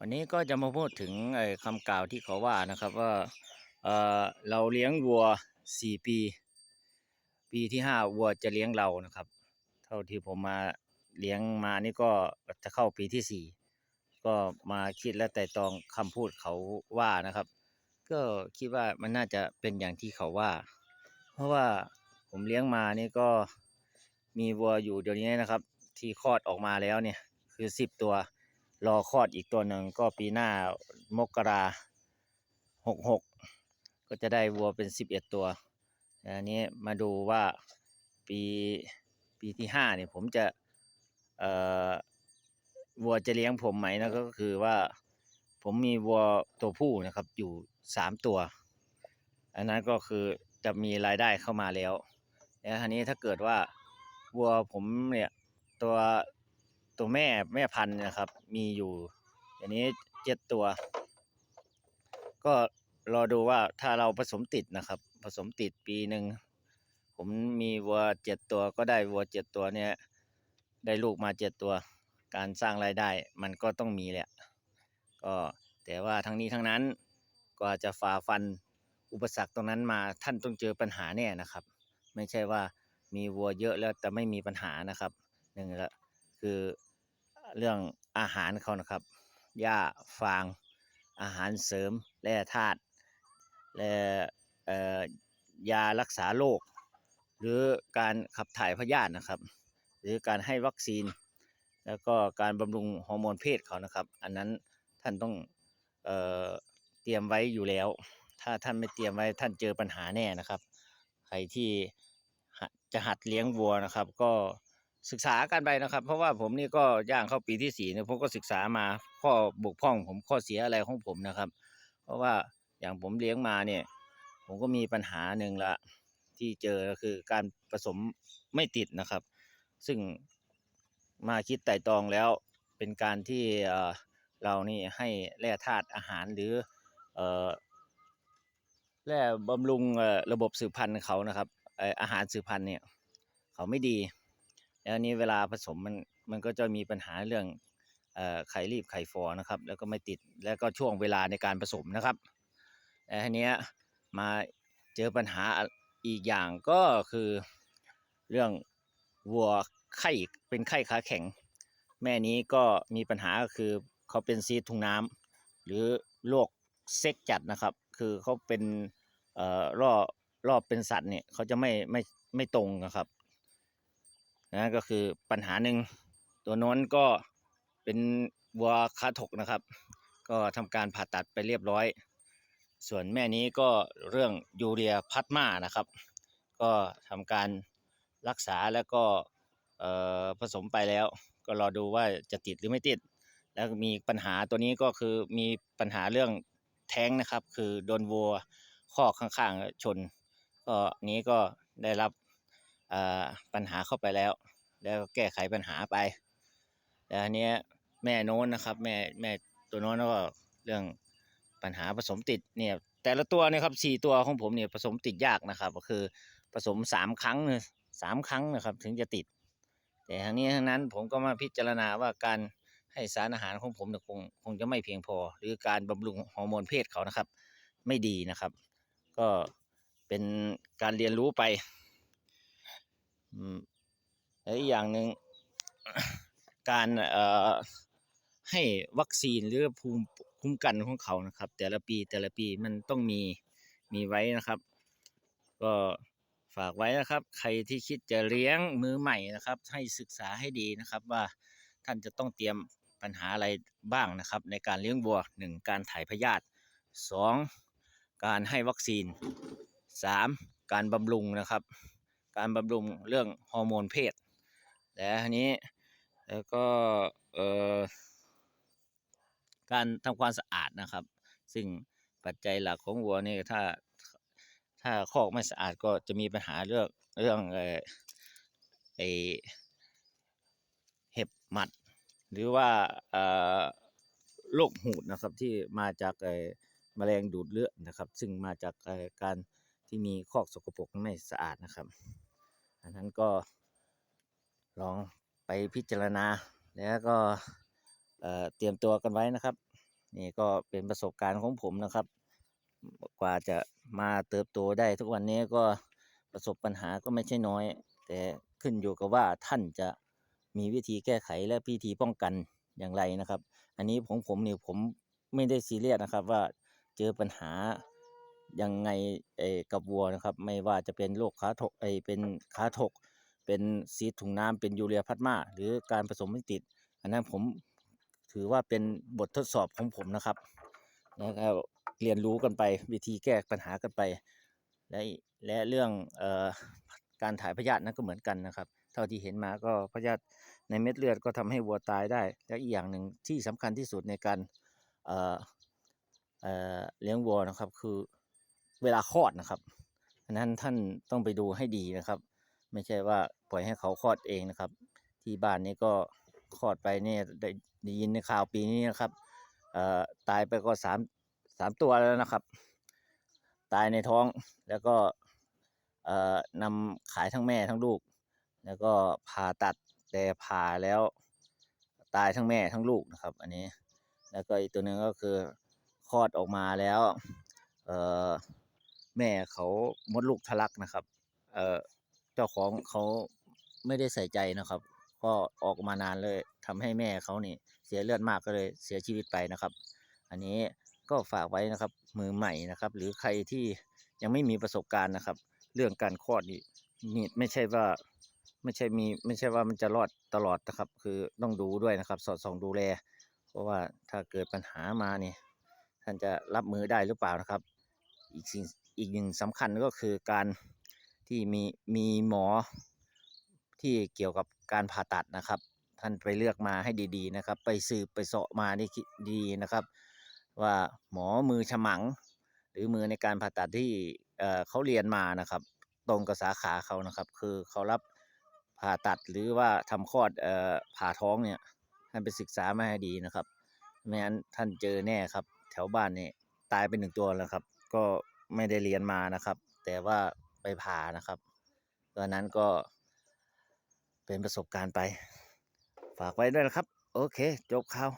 วันนี้ก็จะมาพูดถึงคำกล่าวที่เขาว่านะครับว่าเเราเลี้ยงวัวสี่ปี ปีที่ห้าวัวจะเลี้ยงเรานะครับ เท่าที่ผมมาเลี้ยงมานี่ก็จะเข้าปีที่สี่ก็มาคิดและแต่ตองคำพูดเขาว่านะครับ ก็คิดว่ามันน่าจะเป็นอย่างที่เขาว่า เพราะว่าผมเลี้ยงมานี่ก็มีวัวอยู่เดี๋ยวนี้นะครับ ที่คลอดออกมาแล้วเนี่ยคือสิบตัว รอคลอดอีกตัวหนึ่งก็ปีหน้ามกราหกหกก็จะได้วัวเป็นสิบเอ็ดตัวอันนี้มาดูว่าปีปีที่ห้าเนี่ยผมจะเอ่อวัวจะเลี้ยงผมไหมนะก็คือว่าผมมีวัวตัวผู้นะครับอยู่สามตัว อันนั้นก็คือจะมีรายได้เข้ามาแล้วแล้วทีนี้ถ้าเกิดว่าวัวผมเนี่ยตัว ตัวแม่แม่พันธุ์นะครับ มีอยู่อย่างนี้เจ็ดตัว ก็รอดูว่าถ้าเราผสมติดนะครับ ผสมติดปีหนึ่งผมมีวัวเจ็ดตัวก็ได้วัวเจ็ดตัวเนี่ยได้ลูกมาเจ็ดตัว การสร้างรายได้มันก็ต้องมีแหละก็แต่ว่าทั้งนี้ทั้งนั้นก็อาจจะฝ่าฟันอุปสรรคตรงนั้นมาท่านต้องเจอปัญหาแน่นะครับ ไม่ใช่ว่ามีวัวเยอะแล้วแต่ไม่มีปัญหานะครับหนึ่งละคือ เรื่องอาหารเขานะครับหญ้าฟางอาหารเสริมแร่ธาตุและเอ่อยารักษาโรคหรือการขับถ่ายพยาธินะครับ หรือการให้วัคซีน แล้วก็การบำรุงฮอร์โมนเพศเขานะครับ อันนั้นท่านต้องเอ่อเตรียมไว้อยู่แล้ว ถ้าท่านไม่เตรียมไว้ท่านเจอปัญหาแน่นะครับ ใครที่จะหัดเลี้ยงวัวนะครับ ก็ ศึกษากันไปนะครับ เพราะว่าผมนี่ก็ย่างเข้าปีที่สี่เนี่ยผมก็ศึกษามาข้อบกพร่อง ผมข้อเสียอะไรของผมนะครับ เพราะว่าอย่างผมเลี้ยงมาเนี่ย ผมก็มีปัญหาหนึ่งละที่เจอก็คือการผสมไม่ติดนะครับ ซึ่งมาคิดไต่ตองแล้วเป็นการที่เรานี่ให้แร่ธาตุอาหารหรือแร่บำรุงระบบสืบพันธุ์เขานะครับอาหารสืบพันธุ์เนี่ย เขาไม่ดี แล้วนี้เวลาผสมมันมันก็จะมีปัญหาเรื่องอไข่รีบไข่ฟอนะครับ แล้วก็ไม่ติดแล้วก็ช่วงเวลาในการผสมนะครับแล้วทีนี้มาเจอปัญหาอีกอย่างก็คือเรื่องวัวไข้เป็นไข้ขาแข็ง แม่นี้ก็มีปัญหาก็คือเขาเป็นซีดทุงน้ำหรือโรคเซ็กจัดนะครับ คือเขาเป็นเอ่อรอบรอบเป็นสัตว์เนี่ยเขาจะไม่ไม่ไม่ตรงนะครับ นะก็คือปัญหาหนึ่งตัวน้นก็เป็นวัวคาถกนะครับ ก็ทำการผ่าตัดไปเรียบร้อย ส่วนแม่นี้ก็เรื่องยูเรียพัดมานะครับ ก็ทำการรักษาแล้วก็ผสมไปแล้ว ก็รอดูว่าจะติดหรือไม่ติด แล้วมีปัญหาตัวนี้ก็คือมีปัญหาเรื่องแท้งนะครับ คือโดนวัวข้อข้างๆชน ก็นี้ก็ได้รับ ปัญหาเข้าไปแล้ว แล้วแก้ไขปัญหาไปแล้วอันเนี้ยแม่โน้นนะครับ แม่แม่ตัวโน้นก็เรื่องปัญหาผสมติดเนี่ยแต่ละตัวเนี่ยครับสี่ตัวของผมเนี่ยผสมติดยากนะครับ ก็คือผสมสามครั้งสามครั้งนะครับ ถึงจะติด แต่ทั้งนี้ทั้งนั้นผมก็มาพิจารณาว่าการให้สารอาหารของผมเนี่ยคงคงจะไม่เพียงพอ หรือการบำรุงฮอร์โมนเพศเขานะครับ ไม่ดีนะครับ ก็เป็นการเรียนรู้ไป และอีกอย่างหนึ่งการให้วัคซีนหรือภูมิคุ้มกันของเขานะครับ แต่ละปีแต่ละปีมันต้องมีมีไว้นะครับ ก็ฝากไว้นะครับ ใครที่คิดจะเลี้ยงมือใหม่นะครับ ให้ศึกษาให้ดีนะครับ ว่าท่านจะต้องเตรียมปัญหาอะไรบ้างนะครับ ในการเลี้ยงวัวหนึ่งการถ่ายพยาธิสองการให้วัคซีนสามการบำรุงนะครับ การบำรุงเรื่องฮอร์โมนเพศและทีนี้แล้วก็เอ่อการทำความสะอาดนะครับ ซึ่งปัจจัยหลักของวัวนี่ถ้าถ้าคอกไม่สะอาดก็จะมีปัญหาเรื่องเรื่องเออไอเห็บหมัด หรือว่าเอ่อโรคหูดนะครับที่มาจากไอแมลงดูดเลือดนะครับ ซึ่งมาจากเอ่อการที่มีคอกสกปรกไม่สะอาดนะครับ อันนั้นก็ลองไปพิจารณา แล้วก็เเตรียมตัวกันไว้นะครับ นี่ก็เป็นประสบการณ์ของผมนะครับ กว่าจะมาเติบโตได้ทุกวันนี้ก็ประสบปัญหาก็ไม่ใช่น้อย แต่ขึ้นอยู่กับว่าท่านจะมีวิธีแก้ไขและวิธีป้องกันอย่างไรนะครับ อันนี้ของผมนี่ผมไม่ได้ซีเรียสนะครับว่าเจอปัญหา ยังไงเออกับวัวนะครับ ไม่ว่าจะเป็นโรคขาถกไอเป็นขาถก เป็นซีดถุงน้ำเป็นยูเรียพัดมาหรือการผสมไม่ติด อันนั้นผมถือว่าเป็นบททดสอบของผมนะครับแล้วก็เรียนรู้กันไปวิธีแก้ปัญหากันไป และและเรื่องเอ่อการถ่ายพยาธินั้นก็เหมือนกันนะครับ เท่าที่เห็นมาก็พยาธิในเม็ดเลือดก็ทำให้วัวตายได้ และอีกอย่างหนึ่งที่สำคัญที่สุดในการเอ่อเอ่อเลี้ยงวัวนะครับคือ เวลาคลอดนะครับอันนั้นท่านต้องไปดูให้ดีนะครับ ไม่ใช่ว่าปล่อยให้เขาคลอดเองนะครับ ที่บ้านนี้ก็คลอดไปเนี่ยได้ได้ยินในข่าวปีนี้นะครับเอ่อตายไปก็สามสามตัวแล้วนะครับ ตายในท้องแล้วก็เอ่อนำขายทั้งแม่ทั้งลูก แล้วก็ผ่าตัดแต่ผ่าแล้วตายทั้งแม่ทั้งลูกนะครับ อันนี้ แล้วก็อีกตัวหนึ่งก็คือคลอดออกมาแล้ว เอ่อ แม่เขามดลูกทะลักนะครับ เอ่อเจ้าของเขาไม่ได้ใส่ใจนะครับ ก็ออกมานานเลยทำให้แม่เขานี่เสียเลือดมากก็เลยเสียชีวิตไปนะครับ อันนี้ก็ฝากไว้นะครับ มือใหม่นะครับ หรือใครที่ยังไม่มีประสบการณ์นะครับ เรื่องการคลอดนี่นี่ไม่ใช่ว่าไม่ใช่มีไม่ใช่ว่ามันจะรอดตลอดนะครับ คือต้องดูด้วยนะครับ สอดส่องดูแล เพราะว่าถ้าเกิดปัญหามาเนี่ยท่านจะรับมือได้หรือเปล่านะครับ อีกสิ่ง อีกหนึ่งสำคัญก็คือการที่มีมีหมอที่เกี่ยวกับการผ่าตัดนะครับ ท่านไปเลือกมาให้ดีๆนะครับ ไปสืบไปเสาะมาได้ดีนะครับ ว่าหมอมือฉมัง หรือมือในการผ่าตัดที่เอ่อเขาเรียนมานะครับ ตรงกับสาขาเขานะครับ คือเขารับผ่าตัดหรือว่าทำคลอดเอ่อผ่าท้องเนี่ยท่านไปศึกษามาให้ดีนะครับไม่งั้นท่านเจอแน่ครับ แถวบ้านนี่ตายไปหนึ่งตัวแล้วครับ ก็ ไม่ได้เรียนมานะครับ แต่ว่าไปผ่านะครับตอนนั้นก็เป็นประสบการณ์ไป ฝากไว้ด้วยนะครับ โอเค จบข่าว